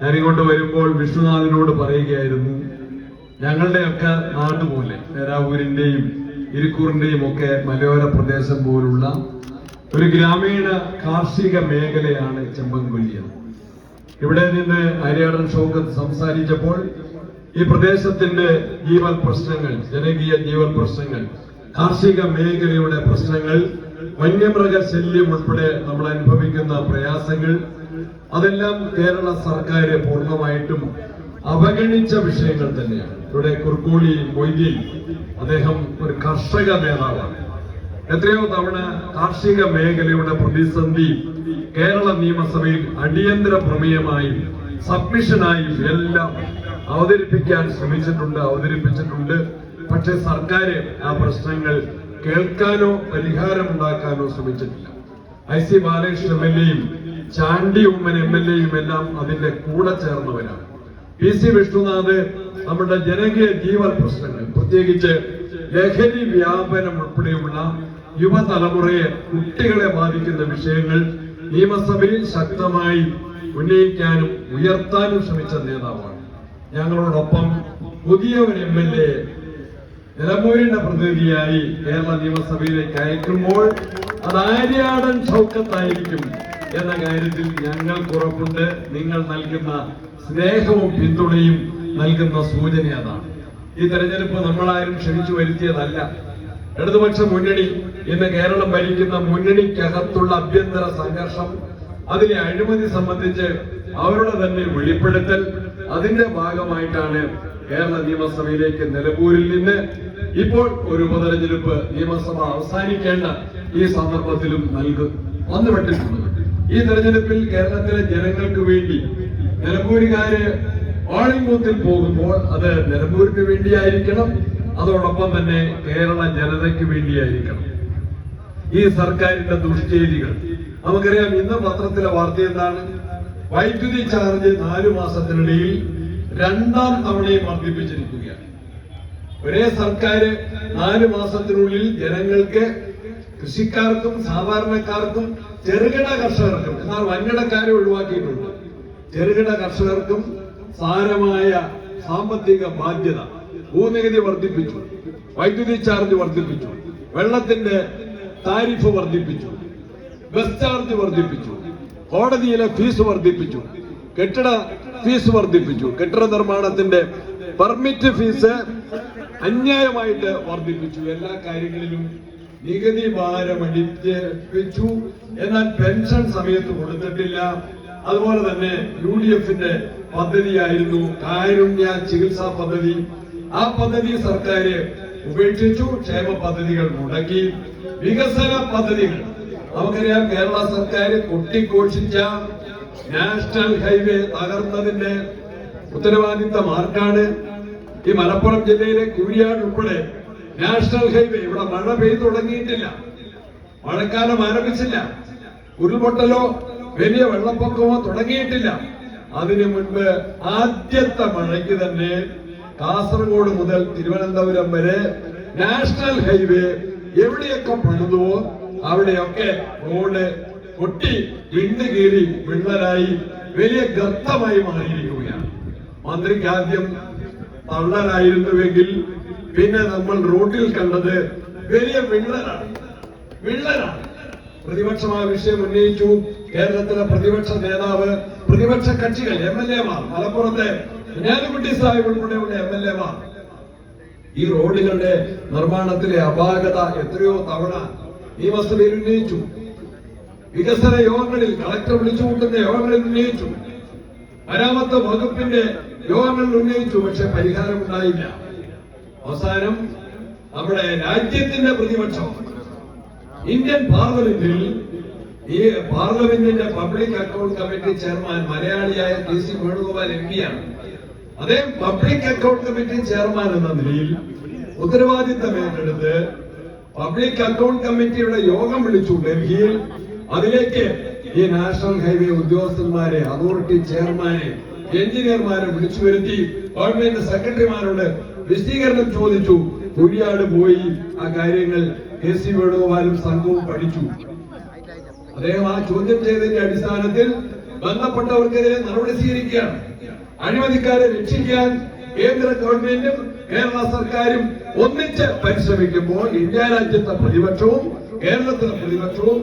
ഞാനിങ്ങോട്ട് വരുമ്പോൾ വിഷ്ണുനാഥിനോട് പറയുകയായിരുന്നു ഞങ്ങളുടെയൊക്കെ നാട് പോലെ പേരാവൂരിന്റെയും ഇരിക്കൂറിന്റെയും ഒക്കെ മലയോര പ്രദേശം പോലുള്ള ഒരു ഗ്രാമീണ കാർഷിക മേഖലയാണ് ചെമ്പൻകൊല്ലിയ ഇവിടെ നിന്ന് ഹരിയാടൻ ഷൗക്കത്ത് സംസാരിച്ചപ്പോൾ ഈ പ്രദേശത്തിന്റെ ജീവൻ പ്രശ്നങ്ങൾ ജനകീയ ജീവൻ പ്രശ്നങ്ങൾ കാർഷിക മേഖലയുടെ പ്രശ്നങ്ങൾ വന്യമൃഗ ശല്യം ഉൾപ്പെടെ നമ്മൾ അനുഭവിക്കുന്ന പ്രയാസങ്ങൾ അതെല്ലാം കേരള സർക്കാർ പൂർണമായിട്ടും അവഗണിച്ച വിഷയങ്ങൾ തന്നെയാണ്. ഇവിടെ കുർക്കോളി മൊയ്തീൻ അദ്ദേഹം ഒരു കർഷക നേതാവാണ്. എത്രയോ തവണ കാർഷിക മേഖലയുടെ പ്രതിസന്ധി കേരള നിയമസഭയിൽ അടിയന്തര പ്രമേയമായും സബ്മിഷനായും എല്ലാം അവതരിപ്പിക്കാൻ ശ്രമിച്ചിട്ടുണ്ട് അവതരിപ്പിച്ചിട്ടുണ്ട്. പക്ഷെ സർക്കാർ ആ പ്രശ്നങ്ങൾ കേൾക്കാനോ പരിഹാരമുണ്ടാക്കാനോ ശ്രമിച്ചിട്ടില്ല. I C Balakrishnan M L എയും ചാണ്ടി ഉമ്മൻ എം എൽ എയും എല്ലാം അതിന്റെ കൂടെ ചേർന്നവരാണ്. പി സി വിഷ്ണുനാഥ് നമ്മുടെ ജനകീയ ജീവൻ പ്രശ്നങ്ങൾ പ്രത്യേകിച്ച് ലഹരി വ്യാപനം ഉൾപ്പെടെയുള്ള യുവതലമുറയെ കുട്ടികളെ ബാധിക്കുന്ന വിഷയങ്ങൾ നിയമസഭയിൽ ശക്തമായി ഉന്നയിക്കാനും ഉയർത്താനും ശ്രമിച്ച നേതാവാണ്. ഞങ്ങളോടൊപ്പം പുതിയ ഒരു എം എൽ എ നിലമ്പൂരിന്റെ പ്രതിനിധിയായി കേരള നിയമസഭയിലേക്ക് അയക്കുമ്പോൾ അത് ആര്യാടൻ ഷൗക്കത്തായിരിക്കും എന്ന കാര്യത്തിൽ ഞങ്ങൾക്ക് ഉറപ്പുണ്ട്. നിങ്ങൾ നൽകുന്ന സ്നേഹവും പിന്തുണയും നൽകുന്ന സൂചന അതാണ്. ഈ തെരഞ്ഞെടുപ്പ് നമ്മളാരും ക്ഷണിച്ചു വരുത്തിയതല്ല. ഇടതുപക്ഷ മുന്നണി ഇന്ന് കേരളം ഭരിക്കുന്ന മുന്നണിക്കകത്തുള്ള അഭ്യന്തര സംഘർഷം അതിലെ അഴിമതി സംബന്ധിച്ച് അവരുടെ തന്നെ വെളിപ്പെടുത്തൽ അതിന്റെ ഭാഗമായിട്ടാണ് കേരള നിയമസഭയിലേക്ക് നിലമ്പൂരിൽ നിന്ന് ഇപ്പോൾ ഒരു ഉപതെരഞ്ഞെടുപ്പ് നിയമസഭ അവസാനിക്കേണ്ട ഈ സന്ദർഭത്തിലും നൽകും വന്നുപെട്ടിട്ടുള്ളത് ഈ തെരഞ്ഞെടുപ്പിൽ കേരളത്തിലെ ജനങ്ങൾക്ക് വേണ്ടി നിലമ്പൂരുകാര് പോളിംഗ് ബൂത്തിൽ പോകുമ്പോൾ അത് നിലമ്പൂരിന് വേണ്ടിയായിരിക്കണം അതോടൊപ്പം തന്നെ കേരള ജനതയ്ക്ക് വേണ്ടിയായിരിക്കണം. ഈ സർക്കാരിന്റെ ദുഷ്ചേരികൾ നമുക്കറിയാം ഇന്ന് പത്രത്തിലെ വാർത്ത എന്താണ്? വൈദ്യുതി ചാർജ് നാലു മാസത്തിനിടയിൽ രണ്ടാം തവണയും വർദ്ധിപ്പിച്ചിരിക്കുകയാണ്. ഒരേ സർക്കാർ നാല് മാസത്തിനുള്ളിൽ ജനങ്ങൾക്ക് കൃഷിക്കാർക്കും സാധാരണക്കാർക്കും ചെറുകിട കർഷകർക്കും എന്നാൽ വൻകിടക്കാരെ ഒഴിവാക്കിയിട്ടുണ്ട്. ചെറുകിട കർഷകർക്കും സാരമായ സാമ്പത്തിക ബാധ്യത. ഭൂനികുതി വർദ്ധിപ്പിച്ചു. വൈദ്യുതി ചാർജ് വർദ്ധിപ്പിച്ചു. വെള്ളത്തിന്റെ താരിഫ് വർദ്ധിപ്പിച്ചു. ബസ് ചാർജ് വർദ്ധിപ്പിച്ചു. കോടതിയിലെ ഫീസ് വർദ്ധിപ്പിച്ചു. കെട്ടിട ഫീസ് വർദ്ധിപ്പിച്ചു. കെട്ടിട നിർമ്മാണത്തിന്റെ പെർമിറ്റ് ഫീസ് അന്യായമായിട്ട് വർദ്ധിപ്പിച്ചു. എല്ലാ കാര്യങ്ങളിലും നികുതി ഭാരം അടിപ്പിച്ചു എന്നാൽ പെൻഷൻ സമയത്ത് കൊടുത്തിട്ടില്ല. അതുപോലെ തന്നെ യു ഡി എഫിന്റെ പദ്ധതിയായിരുന്നു കാരുണ്യ ചികിത്സാ പദ്ധതി. ആ പദ്ധതി സർക്കാർ ഉപേക്ഷിച്ചു. ക്ഷേമ പദ്ധതികൾ മുടക്കി. വികസന പദ്ധതികൾ. നമുക്കറിയാം കേരള സർക്കാർ കൊട്ടിഘോഷിച്ച നാഷണൽ ഹൈവേ തകർന്നതിന്റെ ഉത്തരവാദിത്തം ആർക്കാണ് ഈ മലപ്പുറം ജില്ലയിലെ കുഴിയാട് ഉൾപ്പെടെ നാഷണൽ ഹൈവേ ഇവിടെ മഴ പെയ്തു തുടങ്ങിയിട്ടില്ല. മഴക്കാലം ആരംഭിച്ചില്ല. ഉരുൾപൊട്ടലോ വലിയ വെള്ളപ്പൊക്കമോ തുടങ്ങിയിട്ടില്ല. അതിനു മുൻപ് ആദ്യത്തെ മഴയ്ക്ക് തന്നെ കാസർഗോഡ് മുതൽ തിരുവനന്തപുരം വരെ നാഷണൽ ഹൈവേ എവിടെയൊക്കെ പണിതുവോ അവിടെയൊക്കെ റോഡ് പൊട്ടി വിണ്ണ് കീറി വിള്ളലായി വലിയ ഗർത്തമായി മാറിയിരിക്കുകയാണ്. മന്ത്രിക്ക് ആദ്യം തള്ളലായിരുന്നുവെങ്കിൽ പിന്നെ നമ്മൾ റോട്ടിൽ കണ്ടത് വലിയ വിള്ളലാണ്. വിള്ളലാണ്. പ്രതിപക്ഷം ആ വിഷയം ഉന്നയിച്ചു. കേരളത്തിലെ പ്രതിപക്ഷ നേതാവ് പ്രതിപക്ഷ കക്ഷികൾ എം എൽ എമാർ മലപ്പുറത്തെ കുഞ്ഞാലിക്കുട്ടി സാഹിബ് ഉൾപ്പെടെയുള്ള എം എൽ എമാർ. ഈ റോഡുകളുടെ നിർമ്മാണത്തിലെ അപാകത എത്രയോ തവണ ഈ നിയമസഭയിൽ ഉന്നയിച്ചു. വികസന യോഗങ്ങളിൽ കളക്ടർ വിളിച്ചു കൂട്ടുന്ന യോഗങ്ങളിൽ ഉന്നയിച്ചു. മരാമത്ത് വകുപ്പിന്റെ യോഗങ്ങളിൽ ഉന്നയിച്ചു പക്ഷെ പരിഹാരമുണ്ടായില്ല. അവസാനം നമ്മുടെ രാജ്യത്തിന്റെ പ്രതിപക്ഷം ഇന്ത്യൻ പാർലമെന്റിൽ ഈ പാർലമെന്റിന്റെ പബ്ലിക് അക്കൗണ്ട് കമ്മിറ്റി ചെയർമാൻ മലയാളിയായ കെ സി വേണുഗോപാൽ എം പിയാണ് അദ്ദേഹം പബ്ലിക് അക്കൗണ്ട് കമ്മിറ്റി ചെയർമാൻ എന്ന നിലയിൽ ഉത്തരവാദിത്തം ഏറ്റെടുത്ത് പബ്ലിക് അക്കൗണ്ട് കമ്മിറ്റിയുടെ യോഗം വിളിച്ചു ഡൽഹിയിൽ അതിലേക്ക് ഈ നാഷണൽ ഹൈവേ ഉദ്യോഗസ്ഥന്മാരെ അതോറിറ്റി ചെയർമാനെ എഞ്ചിനീയർമാരെ വിളിച്ചു വരുത്തി ഗവൺമെന്റ് സെക്രട്ടറിമാരോട് വിശദീകരണം ചോദിച്ചു. കുഴിയാട് പോയി ആ കാര്യങ്ങൾ കെ സി വേണുഗോപാലും സംഘവും പഠിച്ചു. അദ്ദേഹം ആ ചോദ്യം ചെയ്തതിന്റെ അടിസ്ഥാനത്തിൽ ബന്ധപ്പെട്ടവർക്കെതിരെ നടപടി സ്വീകരിക്കുകയാണ്. അഴിമതിക്കാരെ രക്ഷിക്കാൻ കേന്ദ്ര ഗവൺമെന്റും കേരള സർക്കാരും ഒന്നിച്ച് പരിശ്രമിക്കുമ്പോൾ ഇന്ത്യ രാജ്യത്തെ പ്രതിപക്ഷവും കേരളത്തിലെ പ്രതിപക്ഷവും